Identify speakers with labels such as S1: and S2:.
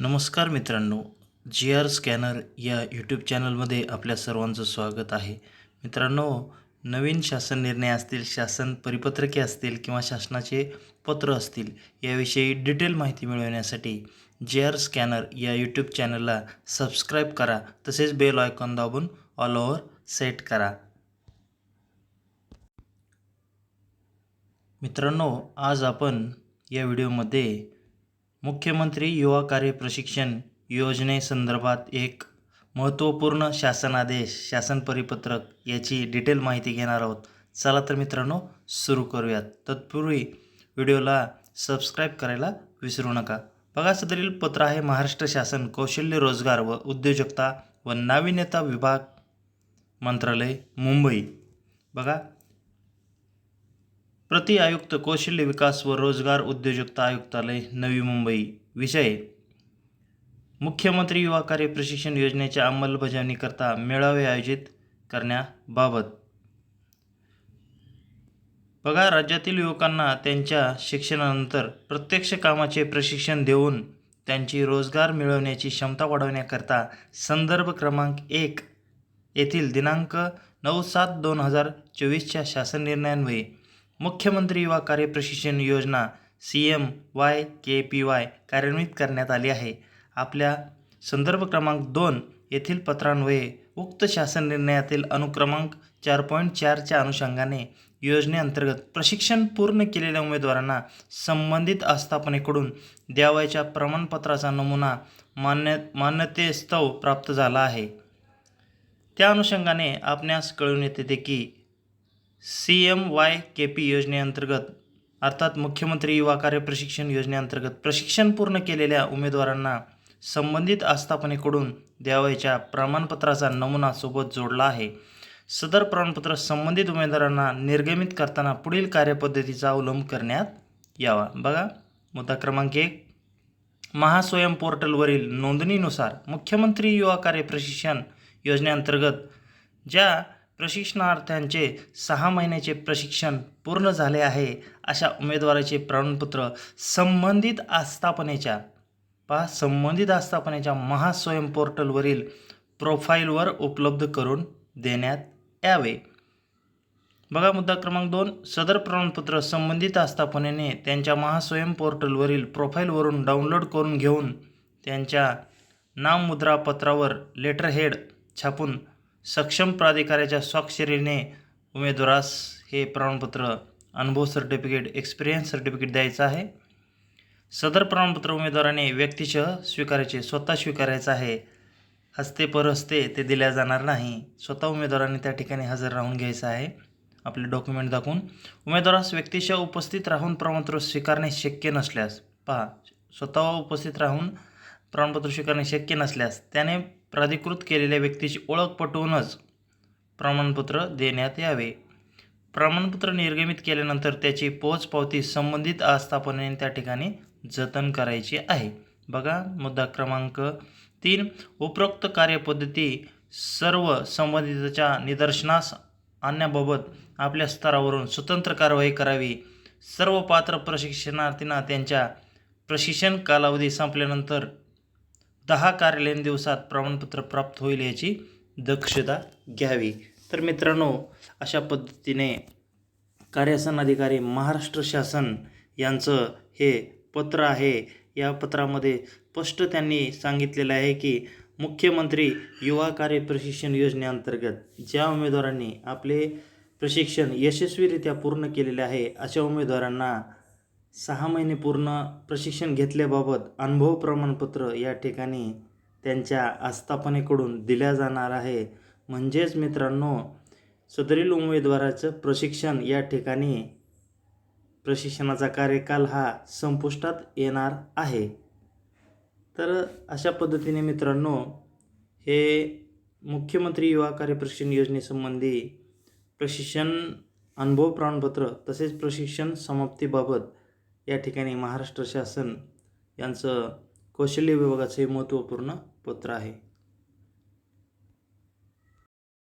S1: नमस्कार मित्रांनो G R scanner या यूट्यूब चॅनलमध्ये आपल्या सर्वांचं स्वागत आहे. मित्रांनो नवीन शासन निर्णय असतील शासन परिपत्रके असतील किंवा शासनाचे पत्र असतील याविषयी डिटेल माहिती मिळवण्यासाठी जी आर स्कॅनर या यूट्यूब चॅनलला सबस्क्राईब करा. तसेच बेल आयकॉन दाबून ऑल ओव्हर सेट करा. मित्रांनो आज आपण या व्हिडिओमध्ये मुख्यमंत्री युवा कार्य प्रशिक्षण योजनेसंदर्भात एक महत्त्वपूर्ण शासनादेश शासन परिपत्रक याची डिटेल माहिती घेणार आहोत. चला तर मित्रांनो सुरू करूयात. तत्पूर्वी व्हिडिओला सबस्क्राईब करायला विसरू नका. बघा सदरील पत्र आहे महाराष्ट्र शासन कौशल्य रोजगार व उद्योजकता व नाविन्यता विभाग मंत्रालय मुंबई. बघा प्रति आयुक्त कौशल्य विकास व रोजगार उद्योजकता आयुक्तालय नवी मुंबई. विषय मुख्यमंत्री युवा कार्य प्रशिक्षण योजनेच्या अंमलबजावणीकरता मेळावे आयोजित करण्याबाबत. बघा राज्यातील युवकांना त्यांच्या शिक्षणानंतर प्रत्यक्ष कामाचे प्रशिक्षण देऊन त्यांची रोजगार मिळवण्याची क्षमता वाढवण्याकरता संदर्भ क्रमांक एक येथील दिनांक नऊ सात दोन हजार चोवीसच्या शासन निर्णयान्वये मुख्यमंत्री युवा कार्य प्रशिक्षण योजना C M Y K P Y कार्यान्वित करण्यात आली आहे. आपल्या संदर्भ क्रमांक दोन येथील पत्रान्वये उक्त शासन निर्णयातील अनुक्रमांक चार पॉईंट चारच्या अनुषंगाने योजनेअंतर्गत प्रशिक्षण पूर्ण केलेल्या उमेदवारांना संबंधित आस्थापनेकडून द्यावयाच्या प्रमाणपत्राचा नमुना मान्य मान्यतेस्तव प्राप्त झाला आहे. त्या अनुषंगाने आपणास कळून येते की C M Y K P योजनेअंतर्गत अर्थात मुख्यमंत्री युवा कार्य प्रशिक्षण योजनेअंतर्गत प्रशिक्षण पूर्ण केलेल्या उमेदवारांना संबंधित आस्थापनेकडून द्यावयाच्या प्रमाणपत्राचा नमुना सोबत जोडला आहे. सदर प्रमाणपत्र संबंधित उमेदवारांना निर्गमित करताना पुढील कार्यपद्धतीचा अवलंब करण्यात यावा. बघा मुद्दा क्रमांक एक. महास्वयं पोर्टलवरील नोंदणीनुसार मुख्यमंत्री युवा कार्य प्रशिक्षण योजनेअंतर्गत ज्या प्रशिक्षणार्थ्यांचे सहा महिन्याचे प्रशिक्षण पूर्ण झाले आहे अशा उमेदवाराचे प्रमाणपत्र संबंधित आस्थापनेच्या पहा संबंधित आस्थापनेच्या महास्वयं पोर्टलवरील प्रोफाईलवर उपलब्ध करून देण्यात यावे. बघा मुद्दा क्रमांक दोन सदर प्रमाणपत्र संबंधित आस्थापनेने त्यांच्या महास्वयं पोर्टलवरील प्रोफाईलवरून डाउनलोड करून घेऊन त्यांच्या नाममुद्रापत्रावर लेटरहेड छापून सक्षम प्राधिकाऱ्याच्या स्वाक्षरीने उमेदवारास हे प्रमाणपत्र अनुभव सर्टिफिकेट एक्सपिरियन्स सर्टिफिकेट द्यायचं आहे. सदर प्रमाणपत्र उमेदवाराने व्यक्तिशः स्वीकारायचे स्वतः स्वीकारायचं आहे. हस्ते पर हस्ते ते दिल्या जाणार नाही. स्वतः उमेदवाराने त्या ठिकाणी हजर राहून घ्यायचं आहे. आपले डॉक्युमेंट दाखवून. उमेदवारास व्यक्तिशः उपस्थित राहून प्रमाणपत्र स्वीकारणे शक्य नसल्यास पहा स्वतः उपस्थित राहून प्रमाणपत्र स्वीकारणे शक्य नसल्यास त्याने प्राधिकृत केलेल्या व्यक्तीची ओळख पटवूनच प्रमाणपत्र देण्यात यावे. प्रमाणपत्र निर्गमित केल्यानंतर त्याची पोचपावती संबंधित आस्थापनेने त्या ठिकाणी जतन करायची आहे. बघा मुद्दा क्रमांक तीन. उपरोक्त कार्यपद्धती सर्व संबंधिताच्या निदर्शनास आणण्याबाबत आपल्या स्तरावरून स्वतंत्र कारवाई करावी. सर्व पात्र प्रशिक्षणार्थींना त्यांच्या प्रशिक्षण कालावधी संपल्यानंतर दहा कार्यालयीन दिवसात प्रमाणपत्र प्राप्त होईल याची दक्षता घ्यावी. तर मित्रांनो अशा पद्धतीने कार्यसन अधिकारी महाराष्ट्र शासन यांचं हे पत्र आहे. या पत्रामध्ये स्पष्ट त्यांनी सांगितलेलं आहे की मुख्यमंत्री युवा कार्य प्रशिक्षण योजनेअंतर्गत ज्या उमेदवारांनी आपले प्रशिक्षण यशस्वीरित्या पूर्ण केलेले आहे अशा उमेदवारांना सहा महिने पूर्ण प्रशिक्षण घेतल्याबाबत अनुभव प्रमाणपत्र या ठिकाणी त्यांच्या आस्थापनेकडून दिल्या जाणार आहे. म्हणजेच मित्रांनो सदरील उमेदवाराचं प्रशिक्षण या ठिकाणी प्रशिक्षणाचा कार्यकाल हा संपुष्टात येणार आहे. तर अशा पद्धतीने मित्रांनो हे मुख्यमंत्री युवा कार्यप्रशिक्षण योजनेसंबंधी प्रशिक्षण अनुभव प्रमाणपत्र तसेच प्रशिक्षण समाप्तीबाबत या ठिकाणी महाराष्ट्र शासन यांचं कौशल्य विभागाचं हे महत्त्वपूर्ण पत्र आहे.